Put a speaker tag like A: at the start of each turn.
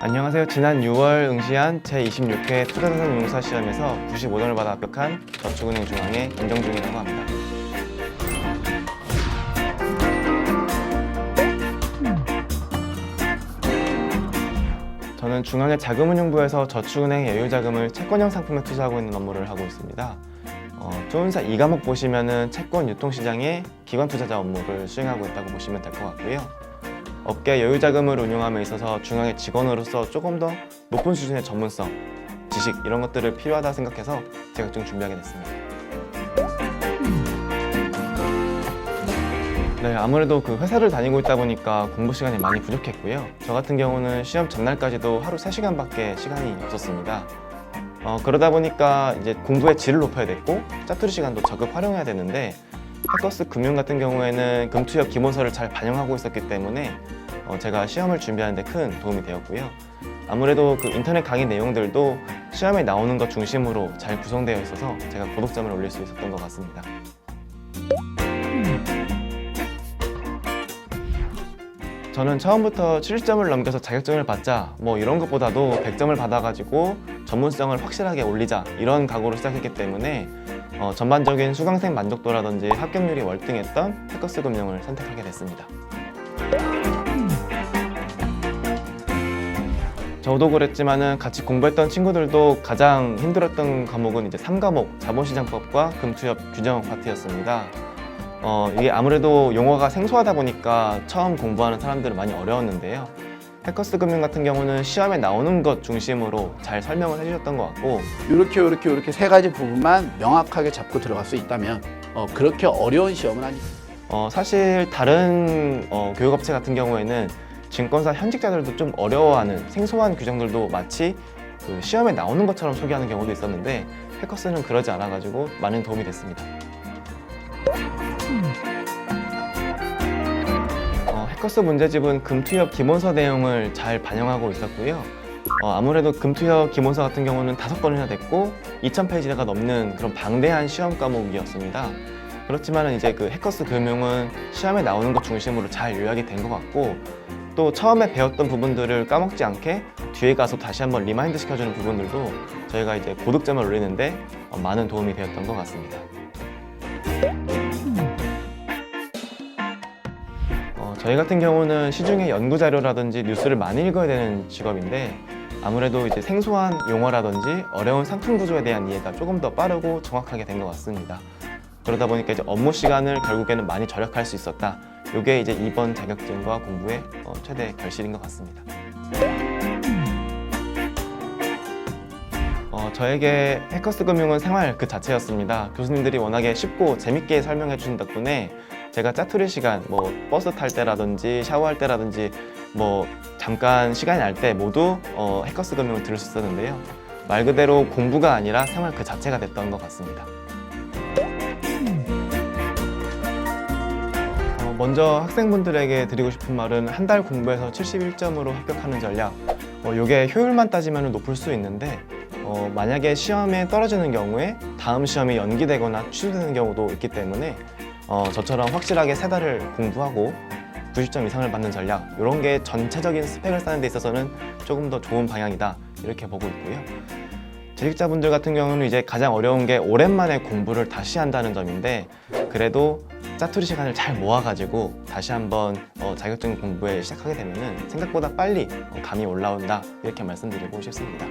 A: 안녕하세요. 지난 6월 응시한 제26회 투자자산 용사 시험에서 95점을 받아 합격한 저축은행 중앙의 김정중이라고 합니다. 저는 중앙의 자금운용부에서 저축은행 여유자금을 채권형 상품에 투자하고 있는 업무를 하고 있습니다. 어, 조은사 2과목 보시면은 채권 유통시장의 기관 투자자 업무를 수행하고 있다고 보시면 될 것 같고요. 업계 여유 자금을 운용함에 있어서 중앙의 직원으로서 조금 더 높은 수준의 전문성, 지식 이런 것들을 필요하다 생각해서 자격증 준비하게 됐습니다. 네, 아무래도 그 회사를 다니고 있다 보니까 공부 시간이 많이 부족했고요. 저 같은 경우는 시험 전날까지도 하루 3시간밖에 시간이 없었습니다. 어, 그러다 보니까 이제 공부의 질을 높여야 됐고 짜투리 시간도 적극 활용해야 되는데 해커스 금융 같은 경우에는 금투협 기본서를 잘 반영하고 있었기 때문에 어, 제가 시험을 준비하는 데 큰 도움이 되었고요. 아무래도 그 인터넷 강의 내용들도 시험에 나오는 것 중심으로 잘 구성되어 있어서 제가 고득점을 올릴 수 있었던 것 같습니다. 저는 처음부터 70점을 넘겨서 자격증을 받자 뭐 이런 것보다도 100점을 받아가지고 전문성을 확실하게 올리자 이런 각오로 시작했기 때문에 어, 전반적인 수강생 만족도라든지 합격률이 월등했던 해커스 금융을 선택하게 됐습니다. 저도 그랬지만은 같이 공부했던 친구들도 가장 힘들었던 과목은 이제 3과목 자본시장법과 금투협 규정 파트였습니다. 어, 이게 아무래도 용어가 생소하다 보니까 처음 공부하는 사람들은 많이 어려웠는데요. 해커스 금융 같은 경우는 시험에 나오는 것 중심으로 잘 설명을 해주셨던 것 같고
B: 이렇게 이렇게 이렇게 세 가지 부분만 명확하게 잡고 들어갈 수 있다면 어, 그렇게 어려운 시험은 아니.
A: 어, 사실 다른 어, 교육업체 같은 경우에는 증권사 현직자들도 좀 어려워하는 생소한 규정들도 마치 그 시험에 나오는 것처럼 소개하는 경우도 있었는데 해커스는 그러지 않아가지고 많은 도움이 됐습니다. 어, 해커스 문제집은 금투협 기본서 내용을 잘 반영하고 있었고요. 어, 아무래도 금투협 기본서 같은 경우는 다섯 건이나 됐고 2,000페이지가 넘는 그런 방대한 시험 과목이었습니다. 그렇지만 이제 그 해커스 금융은 시험에 나오는 것 중심으로 잘 요약이 된 것 같고 또 처음에 배웠던 부분들을 까먹지 않게 뒤에 가서 다시 한번 리마인드 시켜주는 부분들도 저희가 이제 고득점을 올리는데 어, 많은 도움이 되었던 것 같습니다. 어, 저희 같은 경우는 시중의 연구 자료라든지 뉴스를 많이 읽어야 되는 직업인데 아무래도 이제 생소한 용어라든지 어려운 상품 구조에 대한 이해가 조금 더 빠르고 정확하게 된 것 같습니다. 그러다 보니까 이제 업무 시간을 결국에는 많이 절약할 수 있었다. 이게 이제 이번 자격증과 공부의 어, 최대 결실인 것 같습니다. 어, 저에게 해커스 금융은 생활 그 자체였습니다. 교수님들이 워낙에 쉽고 재밌게 설명해 주신 덕분에 제가 짜투리 시간, 뭐 버스 탈 때라든지 샤워할 때라든지 뭐 잠깐 시간이 날 때 모두 어, 해커스 금융을 들을 수 있었는데요. 말 그대로 공부가 아니라 생활 그 자체가 됐던 것 같습니다. 먼저 학생분들에게 드리고 싶은 말은 한 달 공부해서 71점으로 합격하는 전략. 어, 이게 효율만 따지면 높을 수 있는데 어, 만약에 시험에 떨어지는 경우에 다음 시험이 연기되거나 취소되는 경우도 있기 때문에 어, 저처럼 확실하게 세 달을 공부하고 90점 이상을 받는 전략 이런 게 전체적인 스펙을 쌓는 데 있어서는 조금 더 좋은 방향이다 이렇게 보고 있고요. 재직자분들 같은 경우는 이제 가장 어려운 게 오랜만에 공부를 다시 한다는 점인데 그래도 짜투리 시간을 잘 모아가지고 다시 한번 어, 자격증 공부에 시작하게 되면은 생각보다 빨리 어, 감이 올라온다 이렇게 말씀드리고 싶습니다.